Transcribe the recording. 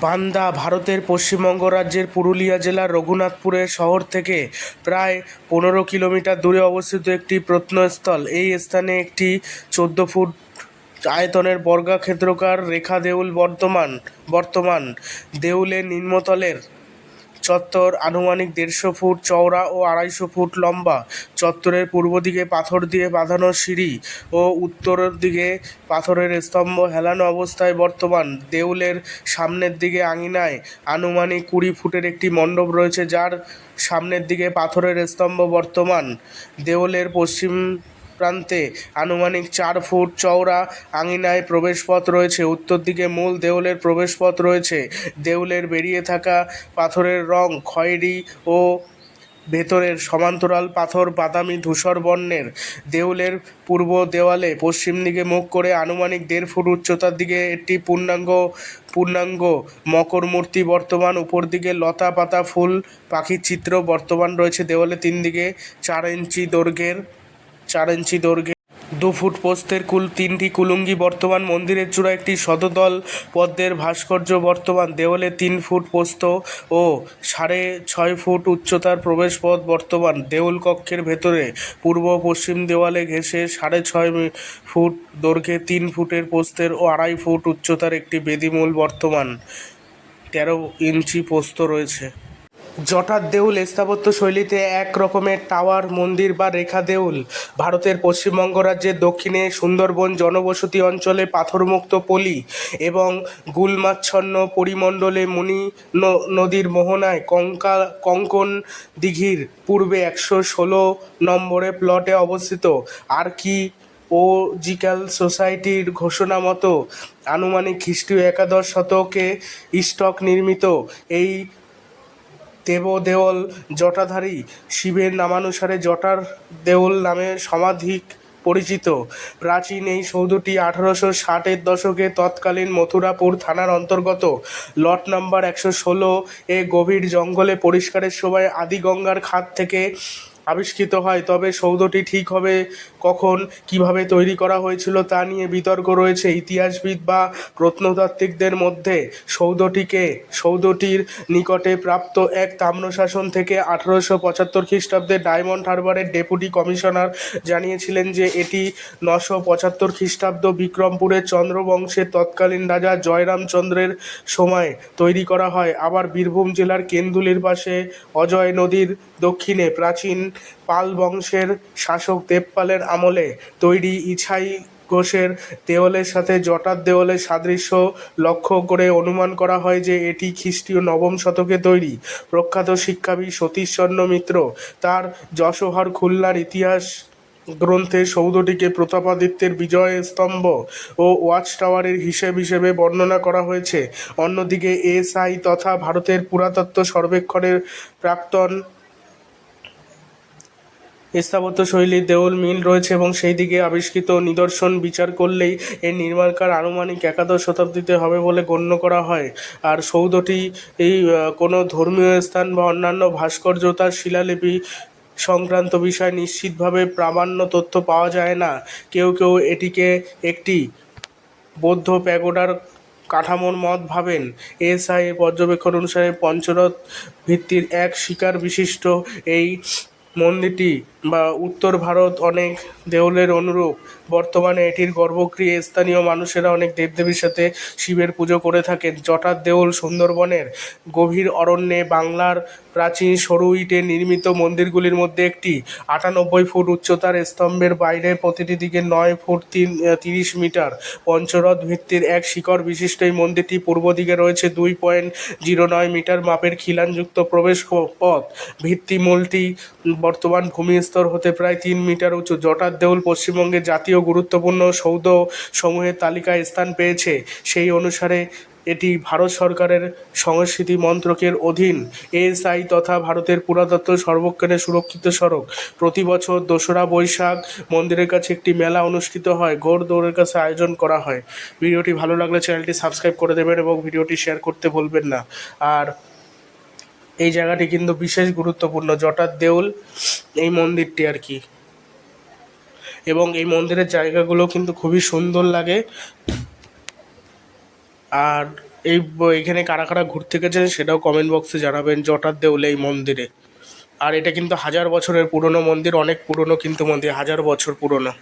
বান্দা ভারতের পশ্চিমবঙ্গ রাজ্যের পুরুলিয়া জেলার রঘুনাথপুরের শহর থেকে প্রায় পনেরো কিলোমিটার দূরে অবস্থিত একটি প্রত্নস্থল। এই স্থানে একটি চোদ্দ ফুট আয়তনের বর্গাক্ষেত্রকার রেখা দেউল বর্তমান বর্তমান দেউলের নিম্নতলের চত্বর আনুমানিক দেড়শো ফুট চওড়া ও আড়াইশো ফুট লম্বা। চত্বরের পূর্ব দিকে পাথর দিয়ে বাঁধানো সিঁড়ি ও উত্তরের দিকে পাথরের স্তম্ভ হেলানো অবস্থায় বর্তমান দেউলের সামনের দিকে আঙিনায় আনুমানিক কুড়ি ফুটের একটি মণ্ডপ রয়েছে, যার সামনের দিকে পাথরের স্তম্ভ বর্তমান। দেউলের পশ্চিম প্রান্তে আনুমানিক চার ফুট চওড়া আঙিনায় প্রবেশপথ রয়েছে। উত্তর দিকে মূল দেউলের প্রবেশপথ রয়েছে। দেউলের বেরিয়ে থাকা পাথরের রং খয়েরি ও ভেতরের সমান্তরাল পাথর বাদামি ধূসর বর্ণের। দেউলের পূর্ব দেওয়ালে পশ্চিম দিকে মুখ করে আনুমানিক দেড় ফুট উচ্চতার দিকে একটি পূর্ণাঙ্গ পূর্ণাঙ্গ মকর মূর্তি বর্তমান। উপর দিকে লতা পাতা ফুল, পাখির চিত্র বর্তমান রয়েছে। দেওয়ালে তিন দিকে চার ইঞ্চি দৈর্ঘ্যের চার ইঞ্চি দৈর্ঘ্যে। দু ফুট প্রস্থের কুল, তিনটি কুলুঙ্গি বর্তমান মন্দিরের চূড়া একটি শতদল পদ্মের ভাস্কর্য বর্তমান দেওয়ালে তিন ফুট প্রস্থ ও সাড়ে ছয় ফুট উচ্চতার প্রবেশপথ বর্তমান দেউল কক্ষের ভেতরে। পূর্ব পশ্চিম দেওয়ালে ঘেঁষে সাড়ে ছয় ফুট দৈর্ঘ্যে তিন ফুটের প্রস্থের ও আড়াই ফুট উচ্চতার একটি বেদিমূল বর্তমান তেরো ইঞ্চি প্রস্থ রয়েছে। জটার দেউল স্থাপত্য শৈলীতে এক রকমের টাওয়ার, মন্দির বা রেখা দেউল। ভারতের পশ্চিমবঙ্গ রাজ্যের দক্ষিণে সুন্দরবন জনবসতি অঞ্চলে পাথরমুক্ত পলি এবং গুলমাচ্ছন্ন পরিমণ্ডলে মুনি নদীর মোহনায় কঙ্কা, কঙ্কন দিঘির পূর্বে একশো ষোলো নম্বরে প্লটে অবস্থিত আর কি ওজিক্যাল সোসাইটির ঘোষণা মতো আনুমানিক খ্রিস্টীয় একাদশ শতকে স্টক নির্মিত এই দেবদেওল জটাধারী শিবের নামানুসারে জটার দেউল নামে সমাধিক পরিচিত। প্রাচীন এই সৌধটি আঠারোশো ষাটের দশকে তৎকালীন মথুরাপুর থানার অন্তর্গত। লট নাম্বার একশো ষোলো এ গভীর জঙ্গলে পরিষ্কারের সময় আদিগঙ্গার খাত থেকে আবিষ্কৃত হয়, তবে সৌধটি ঠিক হবে কখন, কীভাবে তৈরি করা হয়েছিল তা নিয়ে বিতর্ক রয়েছে ইতিহাসবিদ বা প্রত্নতাত্ত্বিকদের মধ্যে। সৌধটিকে, সৌধটির নিকটে প্রাপ্ত এক তাম্রশাসন থেকে আঠারোশো পঁচাত্তর খ্রিস্টাব্দে ডায়মন্ড হারবারের ডেপুটি কমিশনার জানিয়েছিলেন যে এটি নশো পঁচাত্তর খ্রিস্টাব্দ বিক্রমপুরের চন্দ্রবংশের তৎকালীন রাজা জয়রামচন্দ্রের সময় তৈরি করা হয়। আবার বীরভূম জেলার কেন্দুলির পাশে অজয় নদীর দক্ষিণে প্রাচীন পাল বংশের শাসক দেবপালের আমলে তৈরি ইছাই ঘোষের দেওয়ালের সাথে জটার দেওয়ালের সাদৃশ্য লক্ষ্য করে অনুমান করা হয় যে এটি খ্রিস্টীয় নবম শতকে তৈরি। প্রখ্যাত শিক্ষাবিদ সতীশচন্দ্র মিত্র তার যশোহর খুলনার ইতিহাস গ্রন্থে সৌধটিকে প্রতাপাদিত্যের বিজয় স্তম্ভ ও ওয়াচ টাওয়ারের হিসেব হিসেবে বর্ণনা করা হয়েছে। অন্যদিকে এসআই তথা ভারতের পুরাতত্ত্ব সর্বেক্ষণের প্রাক্তন স্থাপত্য শৈলীর দেউল, মিল রয়েছে এবং সেই দিকে আবিষ্কৃত নিদর্শন বিচার করলেই এর নির্মাণকাল আনুমানিক একাদশ শতাব্দীতে হবে বলে গণ্য করা হয়। আর সৌধটি এই কোনো ধর্মীয় স্থান বা অন্যান্য ভাস্কর্যতার শিলালিপি সংক্রান্ত বিষয় নিশ্চিতভাবে প্রামাণ্য তথ্য পাওয়া যায় না। কেউ কেউ এটিকে একটি বৌদ্ধ প্যাগোডার কাঠামোর মত ভাবেন। এসআই পর্যবেক্ষণ অনুসারে পঞ্চরথ ভিত্তির এক শিকার বিশিষ্ট এই মন্দিরটি বা উত্তর ভারত অনেক দেউলের অনুরূপ। বর্তমানে এটির গর্ভগৃহে স্থানীয় মানুষেরা অনেক দেবদেবীর সাথে শিবের পুজো করে থাকেন। জটার দেউল সুন্দরবনের গভীর অরণ্যে বাংলার প্রাচীন সরু ইটে নির্মিত মন্দিরগুলির মধ্যে একটি। আটানব্বই ফুট উচ্চতার স্তম্ভের বাইরে প্রতিটি দিকে নয় ফুট তিন তিরিশ মিটার পঞ্চরথ ভিত্তির এক শিখর বিশিষ্ট এই মন্দিরটি পূর্ব দিকে রয়েছে দুই পয়েন্ট জিরো নয় মিটার মাপের খিলানযুক্ত প্রবেশ পথ। ভিত্তিমূলটি বর্তমান ভূমিস্তর হতে প্রায় তিন মিটার উঁচু জটার দেউল পশ্চিমবঙ্গের জাতীয় গুরুত্বপূর্ণ সৌধ সমূহের তালিকায় স্থান পেয়েছে। সেই অনুসারে এটি ভারত সরকারের সংস্কৃতি মন্ত্রকের অধীন। এএসআই তথা ভারতের পুরাতত্ত্ব সর্বক্ষণে সুরক্ষিত সড়ক। প্রতি বছর দোসরা বৈশাখ মন্দিরের কাছে একটি মেলা অনুষ্ঠিত হয়। ঘোর দৌড়ের কাছে আয়োজন করা হয়। ভিডিওটি ভালো লাগলে চ্যানেলটি সাবস্ক্রাইব করে দেবেন এবং ভিডিওটি শেয়ার করতে ভুলবেন না। আর এই জায়গাটি কিন্তু বিশেষ গুরুত্বপূর্ণ। জটার দেউল, এই মন্দিরটি আর কি। এবং এই মন্দিরের জায়গাগুলো কিন্তু খুবই সুন্দর লাগে। আর এই এখানে কারা কারা ঘুরতে গেছেন সেটাও কমেন্ট বক্সে জানাবেন জটার দেউল এই মন্দিরে। আর এটা কিন্তু হাজার বছরের পুরনো মন্দির, অনেক পুরনো কিন্তু মন্দির, হাজার বছর পুরনো।